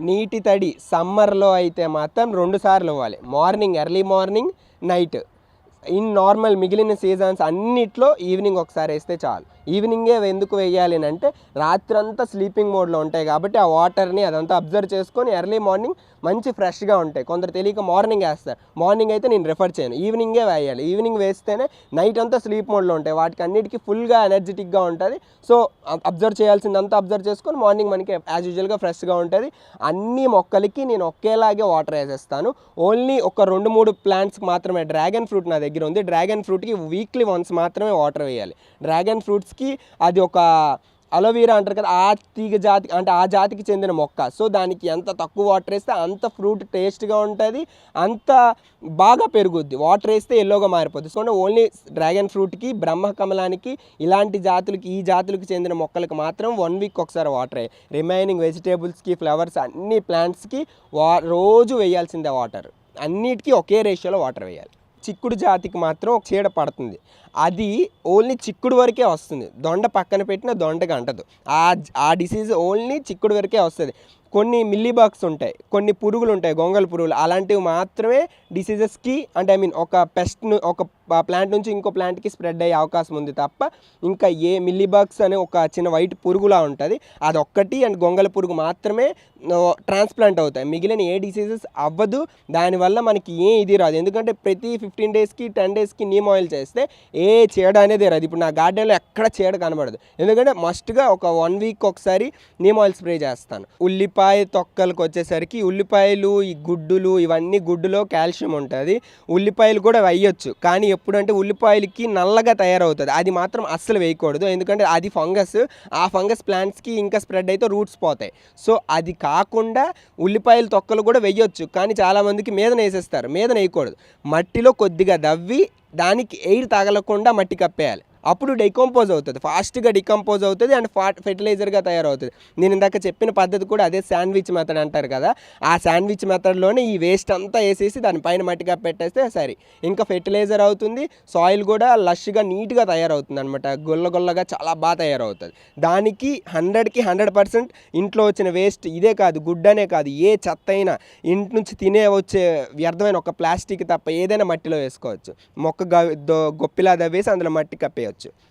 నీటి తడి సమ్మర్లో అయితే మాత్రం రెండు సార్లు ఇవ్వాలి. Morning early morning night. In normal మిగిలిన సీజన్స్ అన్నిట్లో ఈవినింగ్ ఒకసారి వేస్తే చాలు. ఈవినింగే ఎందుకు వేయాలి అని అంటే రాత్రంతా స్లీపింగ్ మోడ్లో ఉంటాయి కాబట్టి ఆ వాటర్ని అదంతా అబ్జర్వ్ చేసుకొని ఎర్లీ మార్నింగ్ మంచి ఫ్రెష్గా ఉంటాయి. కొందరు తెలియక మార్నింగ్ వేస్తారు. మార్నింగ్ అయితే నేను రిఫర్ చేయను. ఈవినింగే వేయాలి. ఈవినింగ్ వేస్తేనే నైట్ అంతా స్లీప్ మోడ్లో ఉంటాయి. వాటికి అన్నిటికీ ఫుల్గా ఎనర్జెటిక్గా ఉంటుంది. సో అబ్జర్వ్ చేయాల్సిందంతా అబ్జర్వ్ చేసుకొని మార్నింగ్ మనకి యాజ్ యూజువల్గా ఫ్రెష్గా ఉంటుంది. అన్ని మొక్కలకి నేను ఒకేలాగే వాటర్ వేసేస్తాను. ఓన్లీ ఒక రెండు మూడు ప్లాంట్స్కి మాత్రమే. డ్రాగన్ ఫ్రూట్ నా దగ్గర ఉంది. డ్రాగన్ ఫ్రూట్కి వీక్లీ వన్స్ మాత్రమే వాటర్ వేయాలి. డ్రాగన్ ఫ్రూట్స్కి అది ఒక అలోవీరా అంటారు కదా ఆ తీగ జాతి అంటే ఆ జాతికి చెందిన మొక్క. సో దానికి ఎంత తక్కువ వాటర్ వేస్తే అంత ఫ్రూట్ టేస్ట్గా ఉంటుంది అంత బాగా పెరుగుద్ది. వాటర్ వేస్తే ఎల్లోగా మారిపోద్ది. సో ఓన్లీ డ్రాగన్ ఫ్రూట్కి బ్రహ్మకమలానికి ఇలాంటి జాతులకి ఈ జాతులకు చెందిన మొక్కలకు మాత్రం వన్ వీక్ ఒకసారి వాటర్. రిమైనింగ్ వెజిటేబుల్స్కి ఫ్లవర్స్ అన్ని ప్లాంట్స్కి వా రోజు వేయాల్సిందే వాటర్. అన్నిటికీ ఒకే రేషియోలో వాటర్ వేయాలి. చిక్కుడు జాతికి మాత్రం ఒక చీడ పడుతుంది. అది ఓన్లీ చిక్కుడు వరకే వస్తుంది. దొండ పక్కన పెట్టిన దొండకి అంటదు. ఆ ఆ డిసీజ్ ఓన్లీ చిక్కుడు వరకే వస్తుంది. కొన్ని మిల్లీబాక్స్ ఉంటాయి. కొన్ని పురుగులు ఉంటాయి. గొంగళ పురుగులు. అలాంటివి మాత్రమే డిసీజెస్కి అంటే ఐ మీన్ ఒక పెస్ట్ను ఒక ప్లాంట్ నుంచి ఇంకో ప్లాంట్కి స్ప్రెడ్ అయ్యే అవకాశం ఉంది తప్ప ఇంకా ఏ మిల్లీబాగ్స్ అనే ఒక చిన్న వైట్ పురుగులా ఉంటుంది. అది ఒక్కటి అండ్ గొంగళ పురుగు మాత్రమే ట్రాన్స్ప్లాంట్ అవుతాయి. మిగిలిన ఏ డిసీజెస్ అవ్వదు. దానివల్ల మనకి ఏ ఇది రాదు. ఎందుకంటే ప్రతి ఫిఫ్టీన్ డేస్కి టెన్ డేస్కి నీమ్ ఆయిల్ చేస్తే ఏ చీడ అనేది రాదు. ఇప్పుడు నా గార్డెన్లో ఎక్కడ చీడ కనబడదు. ఎందుకంటే మస్ట్గా ఒక వన్ వీక్ ఒకసారి నీమ్ ఆయిల్ స్ప్రే చేస్తాను. ఉల్లిపాయ తొక్కలకు వచ్చేసరికి ఉల్లిపాయలు ఈ గుడ్డులు ఇవన్నీ గుడ్డులో కాల్షియం ఉంటుంది. ఉల్లిపాయలు కూడా వేయొచ్చు. కానీ ఎప్పుడంటే ఉల్లిపాయలకి నల్లగా తయారవుతుంది. అది మాత్రం అస్సలు వేయకూడదు. ఎందుకంటే అది ఫంగస్. ఆ ఫంగస్ ప్లాంట్స్కి ఇంకా స్ప్రెడ్ అయితే రూట్స్ పోతాయి. సో అది కాకుండా ఉల్లిపాయల తొక్కలు కూడా వేయొచ్చు. కానీ చాలామందికి మీదన వేసేస్తారు మీదన వేయకూడదు మట్టిలో కొద్దిగా దవ్వి దానికి ఎయిర్ తగలకుండా మట్టి కప్పేయాలి. అప్పుడు డికంపోజ్ అవుతుంది. ఫాస్ట్గా డికంపోజ్ అవుతుంది అండ్ ఫా ఫెర్టిలైజర్గా తయారవుతుంది. నేను ఇందాక చెప్పిన పద్ధతి కూడా అదే శాండ్విచ్ మెథడ్ అంటారు కదా. ఆ శాండ్విచ్ మెథడ్లోనే ఈ వేస్ట్ అంతా వేసేసి దానిపైన మట్టిగా పెట్టేస్తే సరే. ఇంకా ఫెర్టిలైజర్ అవుతుంది సాయిల్ కూడా లష్గా నీట్గా తయారవుతుంది అనమాట గొల్లగొల్లగా చాలా బాగా తయారవుతుంది. దానికి హండ్రెడ్కి హండ్రెడ్ పర్సెంట్ ఇంట్లో వచ్చిన వేస్ట్ ఇదే కాదు గుడ్ అనే కాదు. ఏ చెత్త అయినా ఇంటి నుంచి తినే వచ్చే వ్యర్థమైన ఒక ప్లాస్టిక్ తప్ప ఏదైనా మట్టిలో వేసుకోవచ్చు. మొక్క గ- దో- గొప్పిలా దవ్వేసి అందులో మట్టి కప్పేయచ్చు. చేసుకోవచ్చు